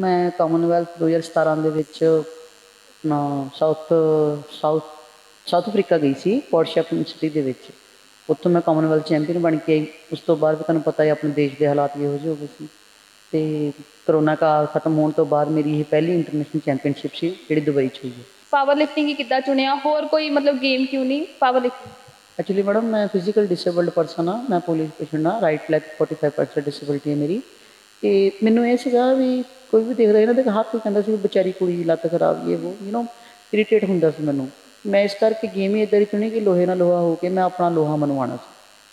ਮੈਂ ਕਾਮਨਵੈਲਥ 2017 ਦੇ ਵਿੱਚ ਆਪਣਾ ਸਾਊਥ ਸਾਊਥ ਸਾਊਥ ਅਫਰੀਕਾ ਗਈ ਸੀ ਪੋਰਟ ਸ਼ੈਫਨ ਸਿਟੀ ਦੇ ਵਿੱਚ। ਉੱਥੋਂ ਮੈਂ ਕਾਮਨਵੈਲਥ ਚੈਂਪੀਅਨ ਬਣ ਕੇ ਆਈ। ਉਸ ਤੋਂ ਬਾਅਦ ਵੀ ਤੁਹਾਨੂੰ ਪਤਾ ਹੈ ਆਪਣੇ ਦੇਸ਼ ਦੇ ਹਾਲਾਤ ਇਹੋ ਜਿਹੇ ਹੋ ਗਏ ਸੀ। ਤੇ ਕਰੋਨਾ ਕਾਲ ਖਤਮ ਹੋਣ ਤੋਂ ਬਾਅਦ ਮੇਰੀ ਇਹ ਪਹਿਲੀ ਇੰਟਰਨੈਸ਼ਨਲ ਚੈਂਪੀਅਨਸ਼ਿਪ ਸੀ ਜਿਹੜੀ ਦੁਬਈ 'ਚ ਹੋਈ ਹੈ। ਪਾਵਰ ਲਿਫਟਿੰਗ ਹੀ ਕਿੱਦਾਂ ਚੁਣਿਆ? ਹੋਰ ਕੋਈ ਮਤਲਬ ਗੇਮ ਕਿਉਂ ਨਹੀਂ? ਪਾਵਰ ਲਿਫਟਿੰਗ ਐਕਚੁਅਲੀ ਮੈਡਮ ਮੈਂ ਫਿਜ਼ੀਕਲ ਡਿਸੇਬਲਡ ਪਰਸਨ ਆ ਮੈਂ ਪੁਲਿਸ ਪੇਸ਼ੈਂਟ ਆ ਰਾਈਟ ਲੈਗ 45% ਡਿਸੇਬਿਲਟੀ ਹੈ ਮੇਰੀ। ਤੇ ਮੈਨੂੰ ਇਹ ਸੀਗਾ ਵੀ ਕੋਈ ਵੀ ਦੇਖਦਾ ਇਹਨਾਂ ਦੇ ਹੱਥ ਹੀ ਕਹਿੰਦਾ ਸੀ ਵਿਚਾਰੀ ਕੁੜੀ ਦੀ ਲੱਤ ਖਰਾਬ ਇਹ ਉਹ ਯੂ نو ਇਰੀਟੇਟ ਹੁੰਦਾ ਸੀ ਮੈਨੂੰ। ਮੈਂ ਇਸ ਕਰਕੇ ਗੇਮ ਹੀ ਇਦਾਂ ਦੀ ਚੁਣੀ ਕਿ ਲੋਹੇ ਨਾਲ ਲੋਹਾ ਹੋ ਕੇ ਮੈਂ ਆਪਣਾ ਲੋਹਾ ਮਨਵਾਉਣਾ ਸੀ,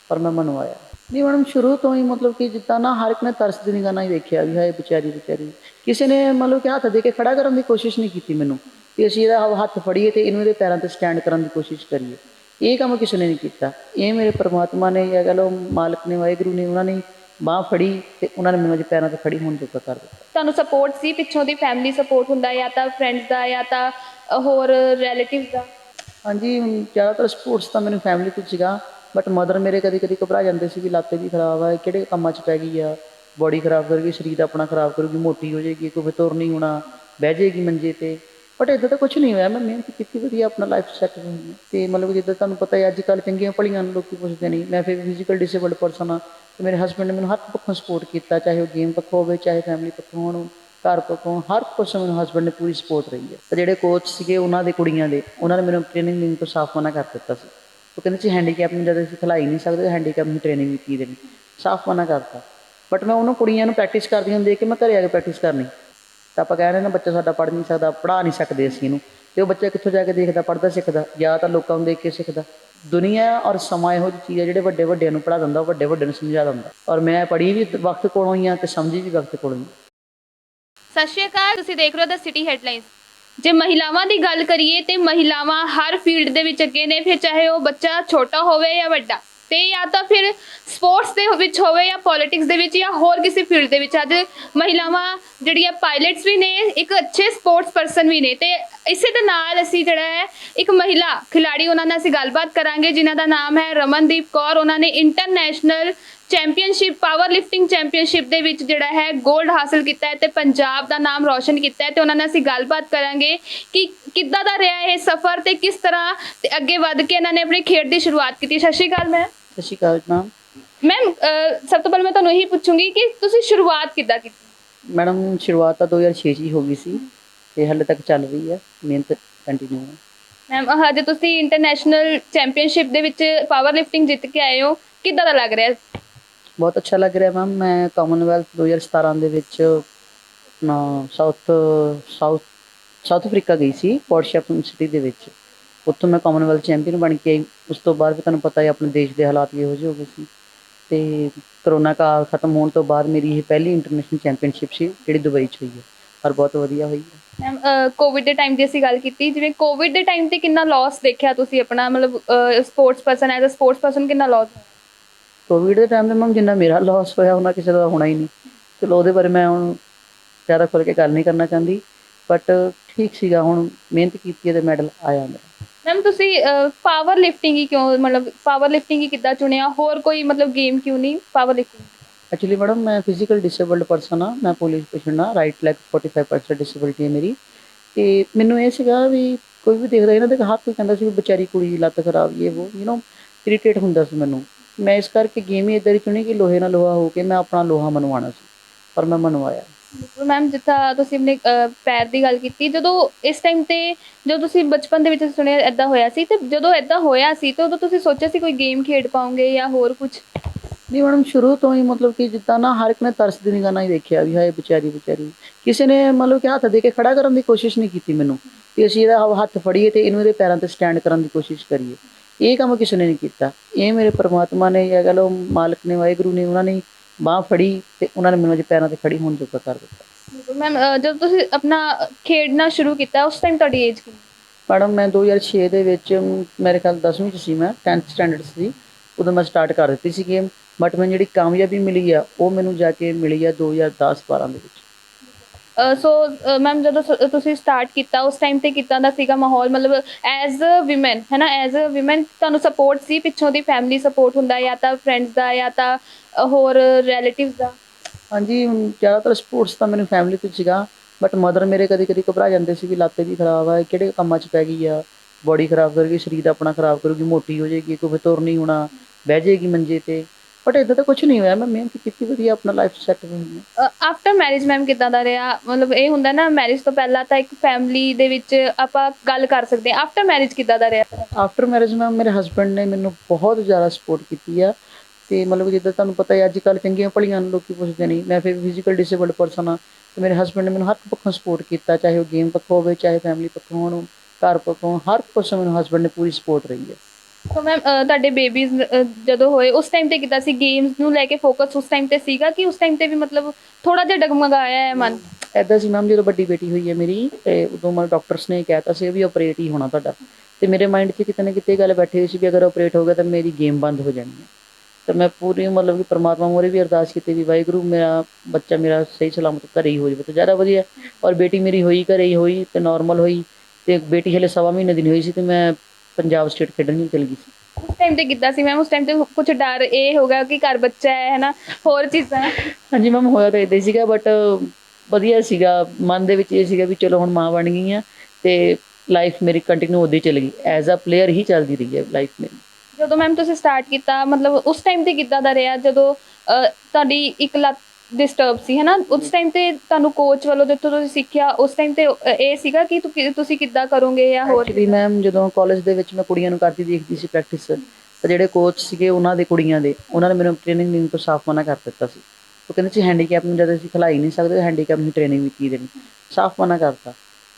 ਪਰ ਮੈਂ ਮਨਵਾਇਆ। ਨਹੀਂ, ਮੈਡਮ, ਸ਼ੁਰੂ ਤੋਂ ਹੀ ਮਤਲਬ ਕਿ ਜਿੱਦਾਂ ਨਾ ਹਰ ਇੱਕ ਨੇ ਤਰਸ ਦੀ ਨਿਗਾਹ ਨਾਲ ਹੀ ਵੇਖਿਆ ਵੀ ਹਾਏ, ਵਿਚਾਰੀ ਵਿਚਾਰੀ। ਕਿਸੇ ਨੇ ਮਤਲਬ ਕਿ ਹੱਥ ਦੇ ਕੇ ਖੜਾ ਕਰਨ ਦੀ ਕੋਸ਼ਿਸ਼ ਨਹੀਂ ਕੀਤੀ ਮੈਨੂੰ ਕਿ ਅਸੀਂ ਇਹਦਾ ਹੱਥ ਫੜੀਏ ਤੇ ਇਹਨੂੰ ਇਹਦੇ ਪੈਰਾਂ ਤੇ ਸਟੈਂਡ ਕਰਨ ਦੀ ਕੋਸ਼ਿਸ਼ ਕਰੀਏ। ਇਹ ਕੰਮ ਕਿਸੇ ਨੇ ਨਹੀਂ ਕੀਤਾ। ਇਹ ਮੇਰੇ ਪਰਮਾਤਮਾ ਨੇ ਜਾਂ ਕਹ ਲਓ ਮਾਲਕ ਨੇ, ਵਾਹਿਗੁਰੂ ਨੇ, ਉਹਨਾਂ ਨੇ ਬਾਹ ਫੜੀ ਤੇ ਉਹਨਾਂ ਨੇ ਮੈਨੂੰ ਅੱਜ ਪੈਰਾਂ ਤੇ ਖੜੀ ਹੋਣ ਜੋਗਾ ਕਰ ਦਿੱਤਾ। ਤੁਹਾਨੂੰ ਸਪੋਰਟ ਸੀ? ਪਿੱਛੋਂ ਦੀ ਫੈਮਿਲੀ ਸਪੋਰਟ ਹੁੰਦਾ ਜਾਂ ਤਾਂ ਫਰੈਂਡਸ ਦਾ ਜਾਂ ਤਾਂ ਅ, ਹੋਰ ਰਿਲੇਟਿਵਸ ਦਾ? ਹਾਂਜੀ ਜ਼ਿਆਦਾਤਰ ਸਪੋਰਟਸ ਤਾਂ ਮੈਨੂੰ ਫੈਮਿਲੀ ਤੋਂ ਸੀਗਾ ਬਟ ਮਦਰ ਮੇਰੇ ਕਦੀ ਕਦੀ ਘਬਰਾ ਜਾਂਦੇ ਸੀ ਵੀ ਲੱਤ ਵੀ ਖਰਾਬ ਆ ਇਹ ਕਿਹੜੇ ਕੰਮਾਂ 'ਚ ਪੈ ਗਈ ਆ? ਬੋਡੀ ਖਰਾਬ ਕਰੂਗੀ ਸਰੀਰ ਆਪਣਾ ਖਰਾਬ ਕਰੂਗੀ ਮੋਟੀ ਹੋ ਜਾਏਗੀ ਕੋਈ ਤੁਰ ਨਹੀਂ ਹੋਣਾ ਬਹਿ ਜਾਏਗੀ ਮੰਜੇ ਤੇ। ਬਟ ਇਦਾਂ ਤਾਂ ਕੁਝ ਨਹੀਂ ਹੋਇਆ। ਮੈਂ ਮਿਹਨਤ ਕੀਤੀ, ਵਧੀਆ ਆਪਣਾ ਲਾਈਫ ਸੈੱਟ ਹੋਈ ਹੈ ਤੇ ਮਤਲਬ ਜਿੱਦਾਂ ਤੁਹਾਨੂੰ ਪਤਾ ਹੈ ਅੱਜ ਕੱਲ੍ਹ ਚੰਗੀਆਂ ਭਲੀਆਂ ਨੂੰ ਲੋਕੀ ਪੁੱਛਦੇ ਨਹੀਂ ਮੈਂ ਫਿਰ ਫਿਜ਼ੀਕਲ ਡਿਸੇਬਲਡ ਪਰਸਨ ਆ ਤੇ ਮੇਰੇ ਹਸਬੰਡ ਨੇ ਮੈਨੂੰ ਹਰ ਪੱਖੋਂ ਸਪੋਰਟ ਕੀਤਾ, ਚਾਹੇ ਉਹ ਗੇਮ ਪੱਖੋਂ ਹੋਵੇ, ਚਾਹੇ ਫੈਮਿਲੀ ਪੱਖੋਂ ਹੋਣ, ਘਰ ਪੱਖੋਂ ਹਰ ਪਾਸੋਂ ਮੈਨੂੰ ਹਸਬੰਡ ਨੇ ਪੂਰੀ ਸਪੋਰਟ ਰਹੀ ਹੈ। ਤੇ ਜਿਹੜੇ ਕੋਚ ਸੀਗੇ, ਉਹਨਾਂ ਦੇ, ਕੁੜੀਆਂ ਦੇ, ਉਹਨਾਂ ਨੇ ਮੈਨੂੰ ਟ੍ਰੇਨਿੰਗ ਦੇਣ ਤੋਂ ਸਾਫ਼ ਮਨਾ ਕਰ ਦਿੱਤਾ ਸੀ। ਉਹ ਕਹਿੰਦੇ ਸੀ ਹੈਂਡੀਕੈਪ ਨੂੰ ਜਦ ਅਸੀਂ ਖਿਲਾਈ ਨਹੀਂ ਸਕਦੇ ਹੈਂਡੀਕੈਪ ਨੂੰ ਟ੍ਰੇਨਿੰਗ ਵੀ ਕੀ ਦੇਣੀ। ਸਾਫ਼ ਮਨਾ ਕਰਤਾ। ਬਟ ਮੈਂ ਉਹਨਾਂ ਕੁੜੀਆਂ ਨੂੰ ਪ੍ਰੈਕਟਿਸ ਕਰਦੀਆਂ ਨੂੰ ਦੇਖ ਕੇ ਮੈਂ ਘਰੇ ਆ ਕੇ ਪ੍ਰੈਕਟਿਸ ਕਰਨੀ। ਤਾਂ ਆਪਾਂ ਕਹਿੰਦੇ ਨਾ, ਬੱਚਾ ਸਾਡਾ ਪੜ੍ਹ ਨਹੀਂ ਸਕਦਾ, ਪੜ੍ਹਾ ਨਹੀਂ ਸਕਦੇ ਅਸੀਂ ਇਹਨੂੰ। ਤੇ ਉਹ ਬੱਚਾ ਕਿੱਥੋਂ ਜਾ ਕੇ ਦੇਖਦਾ, ਪੜ੍ਹਦਾ ਸਿੱਖਦਾ, ਜਾਂ ਤਾਂ ਲੋਕਾਂ ਨੂੰ ਦੇਖ ਕੇ ਸਿੱਖਦਾ। ਦੁਨੀਆ ਔਰ ਸਮਾਂ ਇਹੋ ਜਿਹੀ ਚੀਜ਼ ਹੈ, ਜਿਹੜੇ ਵੱਡੇ ਵੱਡਿਆਂ ਨੂੰ ਪੜ੍ਹਾ ਦਿੰਦਾ ਵੱਡੇ ਵੱਡੇ ਨੂੰ ਸਮਝਾ ਦਿੰਦਾ। ਔਰ ਮੈਂ ਪੜ੍ਹੀ ਵੀ ਵਕਤ ਕੋਲੋਂ ਹੀ ਆ ਤੇ ਸਮਝੀ ਵੀ ਵਕਤ ਕੋਲੋਂ ਹੀ। ਸਤਿ ਸ਼੍ਰੀ ਅਕਾਲ, ਤੁਸੀਂ ਦੇਖ ਰਹੇ ਹੋ ਦ ਸਿਟੀ ਹੈਡਲਾਈਨਸ ਜੇ ਮਹਿਲਾਵਾਂ ਦੀ ਗੱਲ ਕਰੀਏ ਤੇ ਮਹਿਲਾਵਾਂ ਹਰ ਫੀਲਡ ਦੇ ਵਿੱਚ ਅੱਗੇ ਨੇ, ਫਿਰ ਚਾਹੇ ਉਹ ਬੱਚਾ ਛੋਟਾ ਹੋਵੇ ਜਾਂ ਵੱਡਾ। ਤੇ ਜਾਂ ਤਾਂ ਫਿਰ ਸਪੋਰਟਸ ਦੇ ਵਿੱਚ ਹੋਵੇ ਜਾਂ ਪੋਲਿਟਿਕਸ ਦੇ ਵਿੱਚ ਜਾਂ ਹੋਰ ਕਿਸੇ ਫੀਲਡ ਦੇ ਵਿੱਚ। ਅੱਜ ਮਹਿਲਾਵਾਂ ਜਿਹੜੀਆਂ ਪਾਇਲਟਸ ਵੀ ਨੇ, ਇੱਕ ਅੱਛੇ ਸਪੋਰਟਸ ਪਰਸਨ ਵੀ ਨੇ ਤੇ ਇਸੇ ਦੇ ਨਾਲ ਅਸੀਂ ਜਿਹੜਾ ਹੈ, ਇੱਕ ਮਹਿਲਾ ਖਿਲਾੜੀ ਉਹਨਾਂ ਨਾਲ ਅਸੀਂ ਗੱਲਬਾਤ ਕਰਾਂਗੇ, ਜਿਨ੍ਹਾਂ ਦਾ ਨਾਮ ਹੈ ਰਮਨਦੀਪ ਕੌਰ। ਉਹਨਾਂ ਨੇ international championship power lifting championship ਦੇ ਵਿੱਚ ਜਿਹੜਾ ਹੈ 골ਡ ਹਾਸਲ ਕੀਤਾ ਹੈ ਤੇ ਪੰਜਾਬ ਦਾ ਨਾਮ ਰੌਸ਼ਨ ਕੀਤਾ ਹੈ ਤੇ ਉਹਨਾਂ ਨਾਲ ਅਸੀਂ ਗੱਲਬਾਤ ਕਰਾਂਗੇ ਕਿ ਕਿੱਦਾਂ ਦਾ ਰਿਹਾ ਇਹ ਸਫ਼ਰ ਤੇ ਕਿਸ ਤਰ੍ਹਾਂ ਤੇ ਅੱਗੇ ਵੱਧ ਕੇ ਇਹਨਾਂ ਨੇ ਆਪਣੀ ਖੇਡ ਦੀ ਸ਼ੁਰੂਆਤ ਕੀਤੀ। ਸਤਿ ਸ਼੍ਰੀ ਅਕਾਲ ਮੈਮ ਸਤਿ ਸ਼੍ਰੀ ਅਕਾਲ ਮੈਮ ਮੈਮ ਸਭ ਤੋਂ ਪਹਿਲਾਂ ਮੈਂ ਤੁਹਾਨੂੰ ਇਹੀ ਪੁੱਛੂੰਗੀ ਕਿ ਤੁਸੀਂ ਸ਼ੁਰੂਆਤ ਕਿੱਦਾਂ ਕੀਤੀ? ਮੈਡਮ ਸ਼ੁਰੂਆਤ ਤਾਂ 2006 ਚ ਹੀ ਹੋ ਗਈ ਸੀ ਤੇ ਹਾਲੇ ਤੱਕ ਚੱਲ ਰਹੀ ਹੈ ਮਿਹਨਤ ਕੰਟੀਨਿਊ ਹੈ। ਮੈਮ ਹਜੇ ਤੁਸੀਂ ਇੰਟਰਨੈਸ਼ਨਲ ਚੈਂਪੀਅਨਸ਼ਿਪ ਦੇ ਵਿੱਚ ਪਾਵਰ ਲਿਫਟਿੰਗ ਜਿੱਤ ਕੇ ਆਏ ਹੋ ਕਿੱਦਾਂ ਦਾ ਲੱਗ ਰਿਹਾ? ਹੈ ਬਹੁਤ ਅੱਛਾ ਲੱਗ ਰਿਹਾ ਮੈਮ ਮੈਂ ਕਾਮਨਵੈਲਥ 2017 ਦੇ ਵਿੱਚ ਆਪਣਾ ਸਾਊਥ ਸਾਊਥ ਸਾਊਥ ਅਫਰੀਕਾ ਗਈ ਸੀ ਪੋਰਟ ਸ਼ੈਫਨ ਸਿਟੀ ਦੇ ਵਿੱਚ। ਉੱਥੋਂ ਮੈਂ ਕਾਮਨਵੈਲਥ ਚੈਂਪੀਅਨ ਬਣ ਕੇ ਆਈ। ਉਸ ਤੋਂ ਬਾਅਦ ਵੀ ਤੁਹਾਨੂੰ ਪਤਾ ਹੈ ਆਪਣੇ ਦੇਸ਼ ਦੇ ਹਾਲਾਤ ਵੀ ਇਹੋ ਜਿਹੇ ਹੋ ਗਏ ਸੀ। ਤੇ ਕਰੋਨਾ ਕਾਲ ਖਤਮ ਹੋਣ ਤੋਂ ਬਾਅਦ ਮੇਰੀ ਇਹ ਪਹਿਲੀ ਇੰਟਰਨੈਸ਼ਨਲ ਚੈਂਪੀਅਨਸ਼ਿਪ ਸੀ, ਜਿਹੜੀ ਦੁਬਈ 'ਚ ਹੋਈ ਹੈ। ਔਰ ਬਹੁਤ ਵਧੀਆ ਹੋਈ ਹੈ। ਮੈਮ ਕੋਵਿਡ ਦੇ ਟਾਈਮ ਦੀ ਅਸੀਂ ਗੱਲ ਕੀਤੀ। ਜਿਵੇਂ ਕੋਵਿਡ ਦੇ ਟਾਈਮ ਤੇ ਕਿੰਨਾ ਲਾਸ ਦੇਖਿਆ ਤੁਸੀਂ ਆਪਣਾ? ਮਤਲਬ sports person as a sports person ਕਿੰਨਾ ਲਾਸ ਕੋਵਿਡ ਦੇ ਟਾਈਮ ਤੇ ਮੈਮ ਜਿੰਨਾ ਮੇਰਾ ਲਾਸ ਹੋਇਆ ਉਹਨਾਂ ਕਿਸੇ ਦਾ ਹੋਣਾ ਹੀ ਨਹੀਂ। ਚਲੋ ਉਹਦੇ ਬਾਰੇ ਮੈਂ ਹੁਣ ਜ਼ਿਆਦਾ ਖੁੱਲ੍ਹ ਕੇ ਗੱਲ ਨਹੀਂ ਕਰਨਾ ਚਾਹੁੰਦੀ ਬਟ ਠੀਕ ਸੀਗਾ ਹੁਣ ਮਿਹਨਤ ਕੀਤੀ ਹੈ ਤੇ ਮੈਡਲ ਆਇਆ ਮੇਰਾ। ਮੈਮ ਤੁਸੀਂ ਪਾਵਰ ਲਿਫਟਿੰਗ ਹੀ ਕਿਉਂ ਮਤਲਬ ਪਾਵਰ ਲਿਫਟਿੰਗ ਹੀ ਕਿੱਦਾਂ ਚੁਣਿਆ? ਹੋਰ ਕੋਈ ਮਤਲਬ ਗੇਮ ਕਿਉਂ ਨਹੀਂ? ਪਾਵਰ ਲਿਫਟਿੰਗ ਐਕਚੁਅਲੀ ਮੈਡਮ ਮੈਂ ਫਿਜ਼ੀਕਲ ਡਿਸੇਬਲਡ ਪਰਸਨ ਆ ਮੈਂ ਪੁਲਿਸ ਪੇਸ਼ੈਂਟ ਆ ਰਾਈਟ ਲੈਗ 45% ਡਿਸੇਬਿਲਟੀ ਹੈ ਮੇਰੀ। ਤੇ ਮੈਨੂੰ ਇਹ ਸੀਗਾ ਵੀ ਕੋਈ ਵੀ ਦੇਖਦਾ ਇਹਨਾਂ ਦੇ ਹੱਥ ਹੀ ਕਹਿੰਦਾ ਸੀ ਵੀ ਵਿਚਾਰੀ ਕੁੜੀ ਲੱਤ ਖਰਾਬ ਇਹ ਉਹ ਯੂ نو ਇਰੀਟੇਟ ਹੁੰਦਾ ਸੀ ਮੈਨੂੰ। ਮੈਂ ਇਸ ਕਰਕੇ ਗੇਮ ਹੀ ਇਦਾਂ ਦੀ ਚੁਣੀ ਕਿ ਲੋਹੇ ਨਾਲ ਲੋਹਾ ਹੋ ਕੇ ਮੈਂ ਆਪਣਾ ਲੋਹਾ ਮਨਵਾਉਣਾ ਸੀ ਪਰ ਮੈਂ ਮਨਵਾਇਆ। ਮੈਮ ਜਿੱਥਾ ਤੁਸੀਂ ਆਪਣੇ ਅਹ, ਪੈਰ ਦੀ ਗੱਲ ਕੀਤੀ ਜਦੋਂ ਇਸ ਟਾਈਮ ਤੇ ਜਦੋਂ ਤੁਸੀਂ ਬਚਪਨ ਦੇ ਵਿੱਚ ਸੁਣਿਆ ਐਦਾਂ ਹੋਇਆ ਸੀ ਤੇ ਜਦੋਂ ਐਦਾਂ ਹੋਇਆ ਸੀ ਤੇ ਉਦੋਂ ਤੁਸੀਂ ਸੋਚਿਆ ਸੀ ਕੋਈ ਗੇਮ ਖੇਡ ਪਾਉਂਗੇ ਜਾਂ ਹੋਰ ਕੁਝ ਨਹੀਂ ਮੈਡਮ ਸ਼ੁਰੂ ਤੋਂ ਹੀ ਮਤਲਬ ਕਿ ਜਿੱਦਾਂ ਨਾ ਹਰ ਇੱਕ ਨੇ ਤਰਸ ਦੀ ਨਿਗਾਹ ਨਾਲ ਹੀ ਦੇਖਿਆ ਵੀ ਹਾਏ ਵਿਚਾਰੀ ਵਿਚਾਰੀ। ਕਿਸੇ ਨੇ ਮਤਲਬ ਕਿ ਹੱਥ ਦੇ ਕੇ ਖੜਾ ਕਰਨ ਦੀ ਕੋਸ਼ਿਸ਼ ਨਹੀਂ ਕੀਤੀ ਮੈਨੂੰ। ਕਿ ਅਸੀਂ ਇਹਦਾ ਹੱਥ ਫੜੀਏ ਤੇ ਇਹਨੂੰ ਇਹਦੇ ਪੈਰਾਂ ਤੇ ਸਟੈਂਡ ਕਰਨ ਦੀ ਕੋਸ਼ਿਸ਼ ਕਰੀਏ। ਇਹ ਕੰਮ ਕਿਸੇ ਨੇ ਨਹੀਂ ਕੀਤਾ। ਇਹ ਮੇਰੇ ਪ੍ਰਮਾਤਮਾ ਨੇ ਜਾਂ ਲਓ ਮਾਲਕ ਨੇ ਵਾਹਿਗੁਰੂ ਨੇ ਉਹਨਾਂ ਨੇ ਬਾਹ ਫੜੀ ਤੇ ਉਹਨਾਂ ਨੇ ਮੈਨੂੰ ਅੱਜ ਪੈਰਾਂ ਤੇ ਖੜੀ ਹੋਣ ਜੋਗਾ ਕਰ ਦਿੱਤਾ ਮੈਮ ਜਦੋਂ ਤੁਸੀਂ ਆਪਣਾ ਖੇਡਣਾ ਸ਼ੁਰੂ ਕੀਤਾ ਉਸ ਟਾਈਮ ਤੁਹਾਡੀ ਏਜ ਕਿੰਨੀ? ਮੈਡਮ ਮੈਂ 2006 ਦੇ ਵਿੱਚ ਮੇਰੇ ਖਿਆਲ 10ਵੀਂ ਚ ਸੀ ਮੈਂ 10th ਸਟੈਂਡਰਡ ਸੀ। ਉਦੋਂ ਮੈਂ ਸਟਾਰਟ ਕਰ ਦਿੱਤੀ ਸੀ ਗੇਮ ਬਟ ਮੈਨੂੰ ਜਿਹੜੀ ਕਾਮਯਾਬੀ ਮਿਲੀ ਆ ਉਹ ਮੈਨੂੰ ਜਾ ਕੇ ਮਿਲੀ ਆ 2010 12 ਦੇ ਵਿੱਚ। ਸੋ ਮੈਮ ਜਦੋਂ ਸ- ਤੁਸੀਂ ਸਟਾਰਟ ਕੀਤਾ ਉਸ ਟਾਈਮ ਤੇ ਕਿੱਦਾਂ ਦਾ ਸੀਗਾ ਮਾਹੌਲ? ਮਤਲਬ ਐਜ਼ ਅ ਔਮਨ ਹੈ ਨਾ ਐਜ਼ ਅ ਔਮਨ ਤੁਹਾਨੂੰ ਸਪੋਰਟ ਸੀ ਪਿੱਛੋਂ ਦੀ ਫੈਮਿਲੀ ਸਪੋਰਟ ਹੁੰਦਾ ਜਾਂ ਤਾਂ ਫਰੈਂਡਸ ਦਾ ਜਾਂ ਤਾਂ ਅ, ਹੋਰ ਰਿਲੇਟਿਵਸ ਦਾ? ਹਾਂਜੀ ਹੁਣ ਜ਼ਿਆਦਾਤਰ ਸਪੋਰਟਸ ਤਾਂ ਮੈਨੂੰ ਫੈਮਿਲੀ ਤੋਂ ਸੀਗਾ ਬਟ ਮਦਰ ਮੇਰੇ ਕਦੀ ਕਦੀ ਘਬਰਾ ਜਾਂਦੇ ਸੀ ਵੀ ਲੱਤ ਵੀ ਖਰਾਬ ਆ ਇਹ ਕਿਹੜੇ ਕੰਮਾਂ 'ਚ ਪੈ ਗਈ ਆ? ਬੋਡੀ ਖਰਾਬ ਕਰੂਗੀ ਸਰੀਰ ਆਪਣਾ ਖਰਾਬ ਕਰੂਗੀ ਮੋਟੀ ਹੋ ਜਾਏਗੀ ਕੋਈ ਤੁਰ ਨਹੀਂ ਹੋਣਾ ਬਹਿ ਜਾਏਗੀ ਮੰਜੇ ਤੇ। ਬਟ ਇਦਾਂ ਤਾਂ ਕੁਝ ਨਹੀਂ ਹੋਇਆ ਮੈਂ ਮਿਹਨਤ ਕੀਤੀ ਵਧੀਆ ਆਪਣਾ ਲਾਈਫ ਸੈੱਟ ਹੋਈ ਹੈ ਆਫਟਰ ਮੈਰਿਜ ਮੈਮ ਕਿਦਾਂ ਦਾ ਰਿਹਾ? ਮਤਲਬ ਇਹ ਹੁੰਦਾ ਨਾ ਮੈਰਿਜ ਤੋਂ ਪਹਿਲਾਂ ਤਾਂ ਇੱਕ ਫੈਮਿਲੀ ਦੇ ਵਿੱਚ ਆਪਾਂ ਗੱਲ ਕਰ ਸਕਦੇ ਹਾਂ। ਆਫਟਰ ਮੈਰਿਜ ਕਿਦਾਂ ਦਾ ਰਿਹਾ? ਆਫਟਰ ਮੈਰਿਜ ਮੈਂ ਮੇਰੇ ਹਸਬੰਡ ਨੇ ਮੈਨੂੰ ਬਹੁਤ ਜ਼ਿਆਦਾ ਸਪੋਰਟ ਕੀਤੀ ਆ। ਤੇ ਮਤਲਬ ਜਿੱਦਾਂ ਤੁਹਾਨੂੰ ਪਤਾ ਹੈ ਅੱਜ ਕੱਲ੍ਹ ਚੰਗੀਆਂ ਭਲੀਆਂ ਨੂੰ ਲੋਕੀ ਪੁੱਛਦੇ ਨਹੀਂ ਮੈਂ ਫਿਰ ਫਿਜ਼ੀਕਲ ਡਿਸੇਬਲਡ ਪਰਸਨ ਆ ਤੇ ਮੇਰੇ ਹਸਬੰਡ ਨੇ ਮੈਨੂੰ ਹਰ ਪੱਖੋਂ ਸਪੋਰਟ ਕੀਤਾ ਚਾਹੇ ਉਹ ਗੇਮ ਪੱਖੋਂ ਹੋਵੇ ਚਾਹੇ ਫੈਮਿਲੀ ਪੱਖੋਂ ਹੋਣ ਘਰ ਪੱਖੋਂ ਹਰ ਪਾਸੋਂ ਮੈਨੂੰ ਹਸਬੰਡ ਨੇ ਪੂਰੀ ਸਪੋਰਟ ਰਹੀ ਹੈ ਸੋ ਮੈਮ ਤੁਹਾਡੇ ਬੇਬੀਜ਼ ਜਦੋਂ ਹੋਏ, ਉਸ ਟਾਈਮ ਤੇ ਕਿਦਾਂ ਸੀ ਗੇਮਸ ਨੂੰ ਲੈ ਕੇ ਫੋਕਸ ਉਸ ਟਾਈਮ ਤੇ ਸੀਗਾ ਕਿ ਉਸ ਟਾਈਮ ਤੇ ਵੀ ਮਤਲਬ ਥੋੜਾ ਜਿਹਾ ਡਗਮਗਾਇਆ ਹੈ ਮਨ? ਐਦਾਂ ਸੀ ਮੈਮ ਜਦੋਂ ਵੱਡੀ ਬੇਟੀ ਹੋਈ ਹੈ ਮੇਰੀ, ਤੇ ਉਦੋਂ ਮੈਂ ਡਾਕਟਰਸ ਨੇ ਕਹਿਤਾ ਸੀ ਵੀ ਆਪਰੇਟ ਹੀ ਹੋਣਾ ਤੁਹਾਡਾ। ਤੇ ਮੇਰੇ ਮਾਈਂਡ 'ਚ ਕਿਤੇ ਨਾ ਕਿਤੇ ਗੱਲ ਬੈਠੀ ਹੋਈ ਸੀ ਵੀ ਅਗਰ ਆਪਰੇਟ ਹੋ ਗਿਆ ਤਾਂ ਮੇਰੀ ਗੇਮ ਬੰਦ ਹੋ ਜਾਣੀ ਹੈ। ਤੇ ਮੈਂ ਪੂਰੀ ਮਤਲਬ ਕਿ ਪ੍ਰਮਾਤਮਾ ਮੋਰੇ ਵੀ ਅਰਦਾਸ ਕੀਤੀ ਵੀ ਵਾਹਿਗੁਰੂ, ਮੇਰਾ ਬੱਚਾ ਮੇਰਾ ਸਹੀ ਸਲਾਮਤ ਘਰੇ ਹੀ ਹੋ ਜਾਵੇ, ਤਾਂ ਜ਼ਿਆਦਾ ਵਧੀਆ ਔਰ ਬੇਟੀ ਮੇਰੀ ਹੋਈ, ਘਰੇ ਹੀ ਹੋਈ ਤੇ ਨਾਰਮਲ ਹੋਈ ਤੇ ਬੇਟੀ ਹਲੇ ਸਵਾ ਮਹੀਨੇ ਦੀ ਨਹੀਂ ਹੋਈ ਸੀ ਤੇ ਮੈਂ ਪੰਜਾਬ ਸਟੇਟ ਖੇਡਣ ਨੂੰ ਚਲ ਗਈ ਸੀ। ਉਸ ਟਾਈਮ ਤੇ ਕਿੱਦਾਂ ਸੀ ਮੈਮ ਉਸ ਟਾਈਮ ਤੇ ਕੁਝ ਡਰ ਇਹ ਹੋਗਾ ਕਿ ਘਰ ਬੱਚਾ ਹੈ ਹੈ ਨਾ ਹੋਰ ਚੀਜ਼ਾਂ। ਹਾਂਜੀ ਮੈਮ ਹੋਇਆ ਤਾਂ ਇਦਾਂ ਸੀਗਾ ਬਟ ਵਧੀਆ ਸੀਗਾ। ਮਨ ਦੇ ਵਿੱਚ ਇਹ ਸੀਗਾ ਵੀ ਚਲੋ ਹੁਣ ਮਾਂ ਬਣ ਗਈ ਆ ਤੇ ਲਾਈਫ ਮੇਰੀ ਕੰਟੀਨਿਊ ਉਦੋਂ ਹੀ ਚੱਲ ਗਈ। ਐਜ਼ ਅ ਪਲੇਅਰ ਹੀ ਚੱਲਦੀ ਰਹੀ ਹੈ ਲਾਈਫ ਮੇਰੀ। ਜਦੋਂ ਮੈਮ ਤੁਸੀਂ ਸਟਾਰਟ ਕੀਤਾ ਮਤਲਬ ਉਸ ਟਾਈਮ ਤੇ ਕਿੱਦਾਂ ਦਾ ਰਿਹਾ? ਜਦੋਂ ਅਹ, ਤੁਹਾਡੀ ਇੱਕ ਲੱਤ ਡਿਸਟਰਬ ਸੀ ਹੈ ਨਾ ਉਸ ਟਾਈਮ ਤੇ ਤੁਹਾਨੂੰ ਕੋਚ ਵੱਲੋਂ ਜਿੱਥੋਂ ਤੁਸੀਂ ਸਿੱਖਿਆ ਉਸ ਟਾਈਮ ਤੇ ਇਹ ਸੀਗਾ ਕਿ ਤੁ- ਕਿ ਤੁਸੀਂ ਕਿੱਦਾਂ ਕਰੋਗੇ ਜਾਂ ਹੋਰ ਐਕਚੁਅਲੀ ਮੈਮ ਜਦੋਂ ਕਾਲਜ ਦੇ ਵਿੱਚ ਮੈਂ ਕੁੜੀਆਂ ਨੂੰ ਕਰਦੀ ਦੇਖਦੀ ਸੀ ਪ੍ਰੈਕਟਿਸ ਤਾਂ ਜਿਹੜੇ ਕੋਚ ਸੀਗੇ ਉਹਨਾਂ ਦੇ ਕੁੜੀਆਂ ਦੇ ਉਹਨਾਂ ਨੇ ਮੈਨੂੰ ਟ੍ਰੇਨਿੰਗ ਦੇਣ ਤੋਂ ਸਾਫ਼ ਮਨਾ ਕਰ ਦਿੱਤਾ ਸੀ। ਉਹ ਕਹਿੰਦੇ ਸੀ ਹੈਂਡੀਕੈਪ ਨੂੰ ਜਦ ਅਸੀਂ ਖਿਲਾਈ ਨਹੀਂ ਸਕਦੇ ਹੈਂਡੀਕੈਪ ਨੂੰ ਟ੍ਰੇਨਿੰਗ ਵੀ ਕੀ ਦੇਣੀ? ਸਾਫ਼ ਮਨਾ ਕਰਤਾ।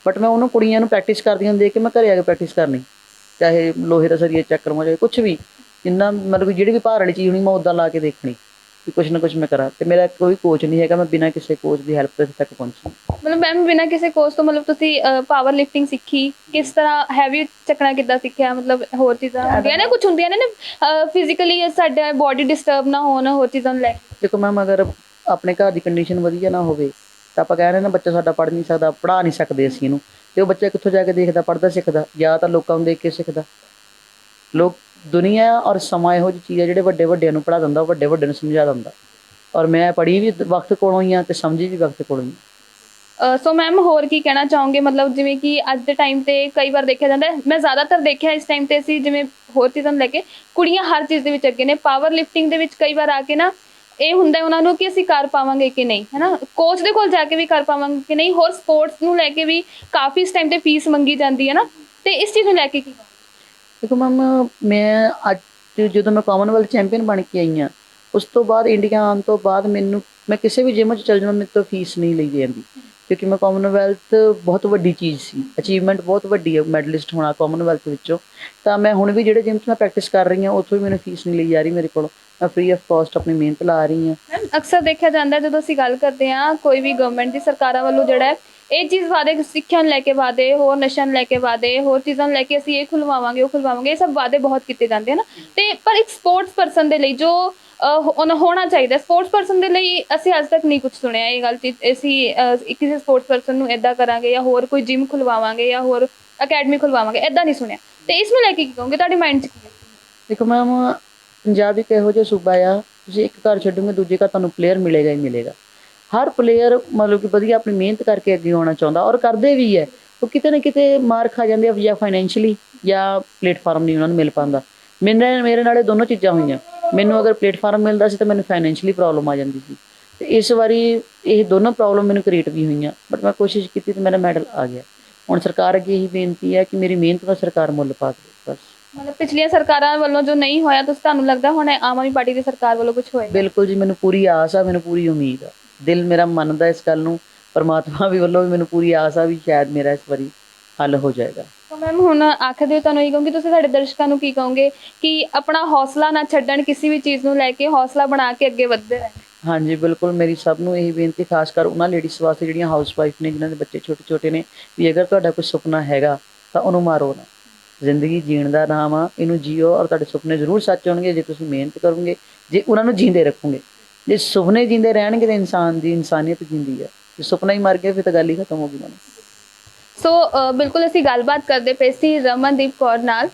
ਬਟ ਮੈਂ ਉਹਨਾਂ ਕੁੜੀਆਂ ਨੂੰ ਪ੍ਰੈਕਟਿਸ ਕਰਦੀਆਂ ਨੂੰ ਦੇਖ ਕੇ ਮੈਂ ਘਰੇ ਆ ਕੇ ਪ੍ਰੈਕਟਿਸ ਕਰਨੀ। ਚਾਹੇ ਲੋਹੇ ਦਾ ਸਰੀਆ ਚੱਕਰ ਮਾ ਜਾਏ ਕੁਝ ਵੀ। ਜਿੰਨਾ ਮਤਲਬ ਕਿ ਜਿਹੜੀ ਵੀ ਭਾਰ ਵਾਲੀ ਚੀਜ਼ ਹੋਣੀ ਮੈਂ ਉਦਾਂ ਲਾ ਕੇ ਦੇਖਣੀ। ਕਿ ਕੁਝ ਨਾ ਕੁਝ ਮੈਂ ਕਰਾਂ। ਤੇ ਮੇਰਾ ਕੋਈ ਕੋਚ ਨਹੀਂ ਹੈਗਾ ਮੈਂ ਬਿਨਾਂ ਕਿਸੇ ਕੋਚ ਦੀ ਹੈਲਪ ਤੋਂ ਇੱਥੇ ਤੱਕ ਪਹੁੰਚੀ। ਮਤਲਬ ਮੈਮ ਬਿਨਾਂ ਕਿਸੇ ਕੋਚ ਤੋਂ ਮਤਲਬ ਤੁਸੀਂ ਪਾਵਰ ਲਿਫਟਿੰਗ ਸਿੱਖੀ? ਕਿਸ ਤਰ੍ਹਾਂ ਹੈਵੀ ਚੱਕਣਾ ਕਿੱਦਾਂ ਸਿੱਖਿਆ? ਮਤਲਬ ਹੋਰ ਚੀਜ਼ਾਂ ਹੁੰਦੀਆਂ ਨੇ? ਕੁਝ ਹੁੰਦੀਆਂ ਨੇ ਨਾ ਫਿਜ਼ੀਕਲੀ ਸਾਡਾ ਬਾਡੀ ਡਿਸਟਰਬ ਨਾ ਹੋਣ ਹੋਰ ਚੀਜ਼ਾਂ ਨੂੰ ਲੈ ਕੇ? ਦੇਖੋ ਮੈਮ ਅਗਰ ਆਪਣੇ ਘਰ ਦੀ ਕੰਡੀਸ਼ਨ ਵਧੀਆ ਨਾ ਹੋਵੇ ਤਾਂ ਆਪਾਂ ਕਹਿ ਰਹੇ ਨਾ ਬੱਚਾ ਸਾਡਾ ਪੜ੍ਹ ਨਹੀਂ ਸਕਦਾ ਪੜ੍ਹਾ ਨਹੀਂ ਸਕਦੇ ਅਸੀਂ ਇਹਨੂੰ। ਤੇ ਉਹ ਬੱਚਾ ਕਿੱਥੋਂ ਜਾ ਕੇ ਦੇਖਦਾ ਪੜ੍ਹਦਾ ਸਿੱਖਦਾ ਜਾਂ ਤਾਂ ਲੋਕਾਂ ਨੂੰ ਦੇਖ ਕੇ ਸਿੱਖਦਾ। ਲੋਕ ਦੁਨੀਆ ਔਰ ਸਮਾਂ ਇਹੋ ਜਿਹੀ ਚੀਜ਼ ਹੈ ਜਿਹੜੇ ਵੱਡੇ ਵੱਡਿਆਂ ਨੂੰ ਪੜ੍ਹਾ ਦਿੰਦਾ, ਵੱਡੇ ਵੱਡੇ ਨੂੰ ਸਮਝਾ ਦਿੰਦਾ। ਔਰ ਮੈਂ ਪੜ੍ਹੀ ਵੀ ਵਕਤ ਕੋਲੋਂ ਹੀ ਆ ਤੇ ਸਮਝੀ ਵੀ ਵਕਤ ਕੋਲੋਂ ਹੀ ਸੋ ਮੈਮ ਹੋਰ ਕੀ ਕਹਿਣਾ ਚਾਹੋਗੇ? ਮਤਲਬ ਜਿਵੇਂ ਕਿ ਅੱਜ ਦੇ ਟਾਈਮ ਤੇ ਕਈ ਵਾਰ ਦੇਖਿਆ ਜਾਂਦਾ ਮੈਂ ਜ਼ਿਆਦਾਤਰ ਦੇਖਿਆ ਇਸ ਟਾਈਮ ਤੇ ਅਸੀਂ ਜਿਵੇਂ ਹੋਰ ਚੀਜ਼ਾਂ ਲੈ ਕੇ ਕੁੜੀਆਂ ਹਰ ਚੀਜ਼ ਦੇ ਵਿੱਚ ਅੱਗੇ ਨੇ ਪਾਵਰ ਲਿਫਟਿੰਗ ਦੇ ਵਿੱਚ ਕਈ ਵਾਰ ਆ ਕੇ ਨਾ ਇਹ ਹੁੰਦਾ ਉਹਨਾਂ ਨੂੰ ਕਿ ਅਸੀਂ ਕਰ ਪਾਵਾਂਗੇ ਕਿ ਨਹੀਂ ਹੈਨਾ ਕੋਚ ਦੇ ਕੋਲ ਜਾ ਕੇ ਵੀ ਕਰ ਪਾਵਾਂਗੇ ਕਿ ਨਹੀਂ? ਹੋਰ ਸਪੋਰਟਸ ਨੂੰ ਲੈ ਕੇ ਵੀ ਕਾਫੀ ਇਸ ਟਾਈਮ ਤੇ ਫੀਸ ਮੰਗੀ ਜਾਂਦੀ ਹੈ ਨਾ? ਤੇ ਇਸ ਚੀਜ਼ ਨੂੰ ਲੈ ਕੇ ਕੀ ਦੇਖੋ ਮੈਮ ਮੈਂ ਅੱਜ ਜਦੋਂ ਮੈਂ ਕਾਮਨਵੈਲਥ ਚੈਂਪੀਅਨ ਬਣ ਕੇ ਆਈ ਹਾਂ, ਉਸ ਤੋਂ ਬਾਅਦ ਇੰਡੀਆ ਆਉਣ ਤੋਂ ਬਾਅਦ ਮੈਨੂੰ, ਮੈਂ ਕਿਸੇ ਵੀ ਜਿਮ 'ਚ ਚਲ ਜਾਵਾਂ ਮੇਰੇ ਤੋਂ ਫੀਸ ਨਹੀਂ ਲਈ ਜਾਂਦੀ ਕਿਉਂਕਿ ਮੈਂ ਕਾਮਨਵੈਲਥ ਬਹੁਤ ਵੱਡੀ ਚੀਜ਼ ਸੀ ਅਚੀਵਮੈਂਟ ਬਹੁਤ ਵੱਡੀ ਹੈ ਮੈਡਲਿਸਟ ਹੋਣਾ ਕਾਮਨਵੈਲਥ ਵਿੱਚੋਂ। ਤਾਂ ਮੈਂ ਹੁਣ ਵੀ ਜਿਹੜੇ ਜਿਮ 'ਚ ਮੈਂ ਪ੍ਰੈਕਟਿਸ ਕਰ ਰਹੀ ਹਾਂ, ਉੱਥੋਂ ਵੀ ਮੈਨੂੰ ਫੀਸ ਨਹੀਂ ਲਈ ਜਾ ਰਹੀ ਮੇਰੇ ਕੋਲ। ਮੈਂ ਫ੍ਰੀ ਆਫ ਕਾਸਟ ਆਪਣੀ ਮਿਹਨਤ ਲਾ ਰਹੀ ਹਾਂ। ਅਕਸਰ ਦੇਖਿਆ ਜਾਂਦਾ ਜਦੋਂ ਅਸੀਂ ਗੱਲ ਕਰਦੇ ਹਾਂ, ਕੋਈ ਵੀ ਗਵਰਨਮੈਂਟ ਦੀ ਸਰਕਾਰਾਂ ਵੱਲੋਂ ਜਿਹੜਾ ਹੈ ਇਹ ਚੀਜ਼ ਵਾਅਦੇ ਸਿੱਖਿਆ ਨੂੰ ਲੈ ਕੇ ਵਾਅਦੇ ਹੋਰ ਨਸ਼ਿਆਂ ਨੂੰ ਲੈ ਕੇ ਵਾਅਦੇ ਹੋਰ ਚੀਜ਼ਾਂ ਨੂੰ ਲੈ ਕੇ ਅਸੀਂ ਇਹ ਖੁਲਵਾਵਾਂਗੇ ਉਹ ਖੁਲਵਾਵਾਂਗੇ ਇਹ ਸਭ ਵਾਅਦੇ ਬਹੁਤ ਕੀਤੇ ਜਾਂਦੇ ਹਨ ਤੇ ਪਰ ਇੱਕ ਸਪੋਰਟਸ ਪਰਸਨ ਦੇ ਲਈ ਜੋ ਅਹ, ਹੋਣਾ ਚਾਹੀਦਾ ਸਪੋਰਟਸ ਪਰਸਨ ਦੇ ਲਈ ਅਸੀਂ ਅੱਜ ਤੱਕ ਨਹੀਂ ਕੁਝ ਸੁਣਿਆ ਇਹ ਗੱਲ ਅਸੀਂ ਕਿਸੇ ਸਪੋਰਟਸ ਪਰਸਨ ਨੂੰ ਇਦਾਂ ਕਰਾਂਗੇ ਜਾਂ ਹੋਰ ਕੋਈ ਜਿਮ ਖੁਲਵਾਵਾਂਗੇ ਜਾਂ ਹੋਰ ਅਕੈਡਮੀ ਖੁਲਵਾਵਾਂਗੇ ਇਦਾਂ ਨਹੀਂ ਸੁਣਿਆ। ਤੇ ਇਸ ਨੂੰ ਲੈ ਕੇ ਕੀ ਕਹੋਗੇ? ਤੁਹਾਡੇ ਮਾਈਂਡ 'ਚ ਕੀ ਦੇਖੋ ਮੈਮ ਪੰਜਾਬ ਇੱਕ ਇਹੋ ਜਿਹਾ ਸੂਬਾ ਆ ਤੁਸੀਂ ਇੱਕ ਘਰ ਛੱਡੋਗੇ ਦੂਜੇ ਘਰ ਤੁਹਾਨੂੰ ਪਲੇਅਰ ਮਿਲੇਗਾ ਹੀ ਮਿਲੇਗਾ। ਹਰ ਪਲੇਅਰ ਮਤਲਬ ਕਿ ਵਧੀਆ ਆਪਣੀ ਮਿਹਨਤ ਕਰਕੇ ਅੱਗੇ ਆਉਣਾ ਚਾਹੁੰਦਾ ਔਰ ਕਰਦੇ ਵੀ ਹੈ। ਉਹ ਕਿਤੇ ਨਾ ਕਿਤੇ ਮਾਰ ਖਾ ਜਾਂਦੇ ਆ ਜਾਂ ਫਾਈਨੈਂਸ਼ੀਅਲੀ ਜਾਂ ਪਲੇਟਫਾਰਮ ਨਹੀਂ ਉਹਨਾਂ ਨੂੰ ਮਿਲ ਪਾਉਂਦਾ। ਮੇਰੇ ਮੇਰੇ ਨਾਲ ਦੋਨੋਂ ਚੀਜ਼ਾਂ ਹੋਈਆਂ। ਮੈਨੂੰ ਅਗਰ ਪਲੇਟਫਾਰਮ ਮਿਲਦਾ ਸੀ ਤਾਂ ਮੈਨੂੰ ਫਾਈਨੈਂਸ਼ੀਅਲੀ ਪ੍ਰੋਬਲਮ ਆ ਜਾਂਦੀ ਸੀ। ਤੇ ਇਸ ਵਾਰੀ ਇਹ ਦੋਨੋਂ ਪ੍ਰੋਬਲਮ ਮੈਨੂੰ ਕ੍ਰੀਏਟ ਵੀ ਹੋਈਆਂ। ਬਟ ਮੈਂ ਕੋਸ਼ਿਸ਼ ਕੀਤੀ ਤੇ ਮੇਰਾ ਮੈਡਲ ਆ ਗਿਆ। ਹੁਣ ਸਰਕਾਰ ਅੱਗੇ ਇਹੀ ਬੇਨਤੀ ਹੈ ਕਿ ਮੇਰੀ ਮਿਹਨਤ ਦਾ ਸਰਕਾਰ ਮੁੱਲ ਪਾ ਦੇ ਬਸ। ਮਤਲਬ ਪਿਛਲੀਆਂ ਸਰਕਾਰਾਂ ਵੱਲੋਂ ਜੋ ਨਹੀਂ ਹੋਇਆ ਤੁਸੀਂ ਤੁਹਾਨੂੰ ਲੱਗਦਾ ਹੁਣ ਆਮ ਆਦਮੀ ਪਾਰਟੀ ਦੀ ਸਰਕਾਰ ਵੱਲੋਂ ਕੁਝ ਹੋਏਗਾ? ਬਿਲਕੁਲ ਜੀ ਮੈਨੂੰ ਪੂਰੀ ਆਸ ਆ ਮੈਨੂੰ ਪੂਰੀ ਉਮੀਦ ਆ। ਦਿਲ ਮੇਰਾ ਮੰਨਦਾ ਇਸ ਗੱਲ ਨੂੰ ਪਰਮਾਤਮਾ ਵੀ ਵੱਲੋਂ ਵੀ ਮੈਨੂੰ ਪੂਰੀ ਆਸ ਆ ਵੀ ਸ਼ਾਇਦ ਮੇਰਾ ਇਸ ਵਾਰੀ ਹੱਲ ਹੋ ਜਾਏਗਾ। ਤਾਂ ਮੈਮ ਹੁਣ ਆਖਰ ਦੇ ਤੁਹਾਨੂੰ ਇਹ ਕਹੂੰਗੀ ਤੁਸੀਂ ਸਾਡੇ ਦਰਸ਼ਕਾਂ ਨੂੰ ਕੀ ਕਹੋਗੇ ਕਿ ਆਪਣਾ ਹੌਸਲਾ ਨਾ ਛੱਡਣ ਕਿਸੇ ਵੀ ਚੀਜ਼ ਨੂੰ ਲੈ ਕੇ ਹੌਸਲਾ ਬਣਾ ਕੇ ਅੱਗੇ ਵਧਦੇ ਰਹਿਣ। ਹਾਂਜੀ ਬਿਲਕੁਲ ਮੇਰੀ ਸਭ ਨੂੰ ਇਹੀ ਬੇਨਤੀ ਖਾਸ ਕਰ ਉਹਨਾਂ ਲੇਡੀਜ਼ ਵਾਸਤੇ ਜਿਹੜੀਆਂ ਹਾਊਸ ਵਾਈਫ ਨੇ ਜਿਨ੍ਹਾਂ ਦੇ ਬੱਚੇ ਛੋਟੇ ਛੋਟੇ ਨੇ ਵੀ ਅਗਰ ਤੁਹਾਡਾ ਕੋਈ ਸੁਪਨਾ ਹੈਗਾ ਤਾਂ ਉਹਨੂੰ ਮਾਰੋ ਨਾ। ਜ਼ਿੰਦਗੀ ਜੀਣ ਦਾ ਨਾਮ ਆ ਇਹਨੂੰ ਜੀਓ ਔਰ ਤੁਹਾਡੇ ਸੁਪਨੇ ਜ਼ਰੂਰ ਸੱਚ ਹੋਣਗੇ ਜੇ ਤੁਸੀਂ ਮਿਹਨਤ ਕਰੋਗੇ ਜੇ ਉਹਨਾਂ ਨੂੰ ਜੀਂਦੇ ਰੱਖੋਗੇ। ਜੇ ਸੁਪਨੇ ਜੀਂਦੇ ਰਹਿਣਗੇ ਤਾਂ ਇਨਸਾਨ ਦੀ ਇਨਸਾਨੀਅਤ ਜਿੰਦੀ ਹੈ ਜੇ ਸੁਪਨਾ ਹੀ ਮਰ ਗਿਆ, ਫਿਰ ਤਾਂ ਗੱਲ ਹੀ ਖਤਮ ਹੋ ਗਈ ਮਨ। ਸੋ ਬਿਲਕੁਲ ਅਸੀਂ ਗੱਲਬਾਤ ਕਰਦੇ ਪਏ ਸੀ ਰਮਨਦੀਪ ਕੌਰ ਨਾਲ,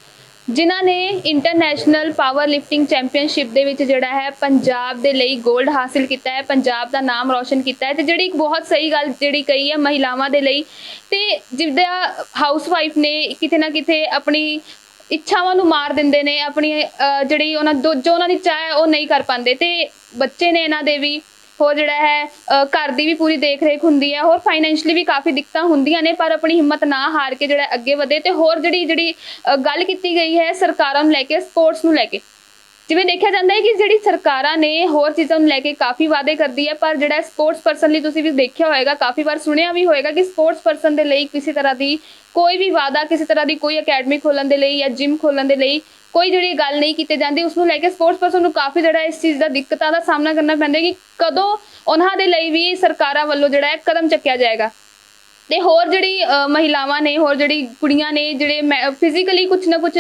ਜਿਨ੍ਹਾਂ ਨੇ ਇੰਟਰਨੈਸ਼ਨਲ ਪਾਵਰ ਲਿਫਟਿੰਗ ਚੈਂਪੀਅਨਸ਼ਿਪ ਦੇ ਵਿੱਚ ਜਿਹੜਾ ਹੈ, ਪੰਜਾਬ ਦੇ ਲਈ 골ਡ ਹਾਸਿਲ ਕੀਤਾ ਹੈ, ਪੰਜਾਬ ਦਾ ਨਾਮ ਰੌਸ਼ਨ ਕੀਤਾ ਹੈ ਤੇ ਜਿਹੜੀ ਇੱਕ ਬਹੁਤ ਸਹੀ ਗੱਲ ਜਿਹੜੀ ਕਹੀ ਹੈ ਮਹਿਲਾਵਾਂ ਦੇ ਲਈ, ਤੇ ਜਿਹਦਾ ਹਾਊਸਵਾਈਫ ਨੇ ਕਿਤੇ ਨਾ ਕਿਤੇ ਆਪਣੀ ਇੱਛਾਵਾਂ ਨੂੰ ਮਾਰ ਦਿੰਦੇ ਨੇ ਆਪਣੀ ਅਹ, ਜਿਹੜੀ ਉਹਨਾਂ ਦੋ- ਜੋ ਉਹਨਾਂ ਦੀ ਚਾਹ ਹੈ ਉਹ ਨਹੀਂ ਕਰ ਪਾਉਂਦੇ। ਤੇ ਬੱਚੇ ਨੇ ਇਹਨਾਂ ਦੇ ਵੀ ਹੋਰ ਜਿਹੜਾ ਹੈ ਅਹ, ਘਰ ਦੀ ਵੀ ਪੂਰੀ ਦੇਖ ਰੇਖ ਹੁੰਦੀ ਹੈ ਹੋਰ ਫਾਈਨੈਂਸ਼ਲੀ ਵੀ ਕਾਫੀ ਦਿੱਕਤਾਂ ਹੁੰਦੀਆਂ ਨੇ ਪਰ ਆਪਣੀ ਹਿੰਮਤ ਨਾ ਹਾਰ ਕੇ ਜਿਹੜਾ ਅੱਗੇ ਵਧੇ ਤੇ ਹੋਰ ਜਿਹੜੀ ਜਿਹੜੀ ਅਹ, ਗੱਲ ਕੀਤੀ ਗਈ ਹੈ ਸਰਕਾਰਾਂ ਨੂੰ ਲੈ ਕੇ ਸਪੋਰਟਸ ਨੂੰ ਲੈ ਕੇ। ਜਿਵੇਂ ਦੇਖਿਆ ਜਾਂਦਾ ਹੈ ਕਿ ਜਿਹੜੀ ਸਰਕਾਰਾਂ ਨੇ ਹੋਰ ਚੀਜ਼ਾਂ ਨੂੰ ਲੈ ਕੇ ਕਾਫੀ ਵਾਅਦੇ ਕਰਦੀ ਹੈ, ਪਰ ਜਿਹੜਾ ਸਪੋਰਟਸ ਪਰਸਨ ਲਈ ਤੁਸੀਂ ਵੀ ਦੇਖਿਆ ਹੋਏਗਾ, ਕਾਫੀ ਵਾਰ ਸੁਣਿਆ ਵੀ ਹੋਏਗਾ ਕਿ ਸਪੋਰਟਸ ਪਰਸਨ ਦੇ ਲਈ ਕਿਸੇ ਤਰ੍ਹਾਂ ਦੀ ਕੋਈ ਵੀ ਵਾਅਦਾ, ਕਿਸੇ ਤਰ੍ਹਾਂ ਦੀ ਕੋਈ ਅਕੈਡਮੀ ਖੋਲਣ ਦੇ ਲਈ ਜਾਂ ਜਿਮ ਖੋਲਣ ਦੇ ਲਈ ਕੋਈ ਜਿਹੜੀ ਗੱਲ ਨਹੀਂ ਕੀਤੀ ਜਾਂਦੀ ਉਸ ਨੂੰ ਲੈ ਕੇ ਸਪੋਰਟਸ ਪਰਸਨ ਨੂੰ ਕਾਫੀ ਜਿਹੜਾ ਇਸ ਚੀਜ਼ ਦਾ ਦਿੱਕਤਾਂ ਦਾ ਸਾਹਮਣਾ ਕਰਨਾ ਪੈਂਦਾ ਕਿ ਕਦੋਂ ਉਹਨਾਂ ਦੇ ਲਈ ਵੀ ਸਰਕਾਰਾਂ ਵੱਲੋਂ ਜਿਹੜਾ ਹੈ ਕਦਮ ਚੱਕਿਆ ਜਾਏਗਾ। ਤੇ ਹੋਰ ਜਿਹੜੀ ਅਹ, ਮਹਿਲਾਵਾਂ ਨੇ ਹੋਰ ਜਿਹੜੀ ਕੁੜੀਆਂ ਨੇ ਜਿਹੜੇ ਫਿਜ਼ੀਕਲੀ ਕੁਝ ਨਾ ਕੁਝ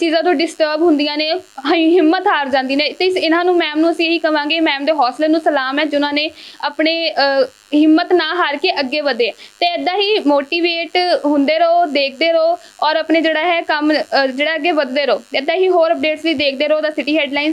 ਚੀਜ਼ਾਂ ਤੋਂ ਡਿਸਟਰਬ ਹੁੰਦੀਆਂ ਨੇ ਹਿ- ਹਿੰਮਤ ਹਾਰ ਜਾਂਦੀ ਨੇ ਤੇ ਇਸ- ਇਹਨਾਂ ਨੂੰ ਮੈਮ ਨੂੰ ਅਸੀਂ ਇਹੀ ਕਵਾਂਗੇ ਮੈਮ ਦੇ ਹੌਸਲੇ ਨੂੰ ਸਲਾਮ ਹੈ ਜਿਨ੍ਹਾਂ ਨੇ ਆਪਣੇ ਅਹ, ਹਿੰਮਤ ਨਾ ਹਾਰ ਕੇ ਅੱਗੇ ਵਧੇ। ਤੇ ਇਦਾਂ ਹੀ ਮੋਟੀਵੇਟ ਹੁੰਦੇ ਰਹੋ ਦੇਖਦੇ ਰਹੋ ਔਰ ਆਪਣੇ ਜਿਹੜਾ ਹੈ ਕੰਮ ਅਹ, ਜਿਹੜਾ ਅੱਗੇ ਵਧਦੇ ਰਹੋ। ਇਦਾਂ ਹੀ ਹੋਰ ਅਪਡੇਟਸ ਵੀ ਦੇਖਦੇ ਰਹੋ ਦਾ ਸਿਟੀ ਹੈਡਲਾਈਨਸ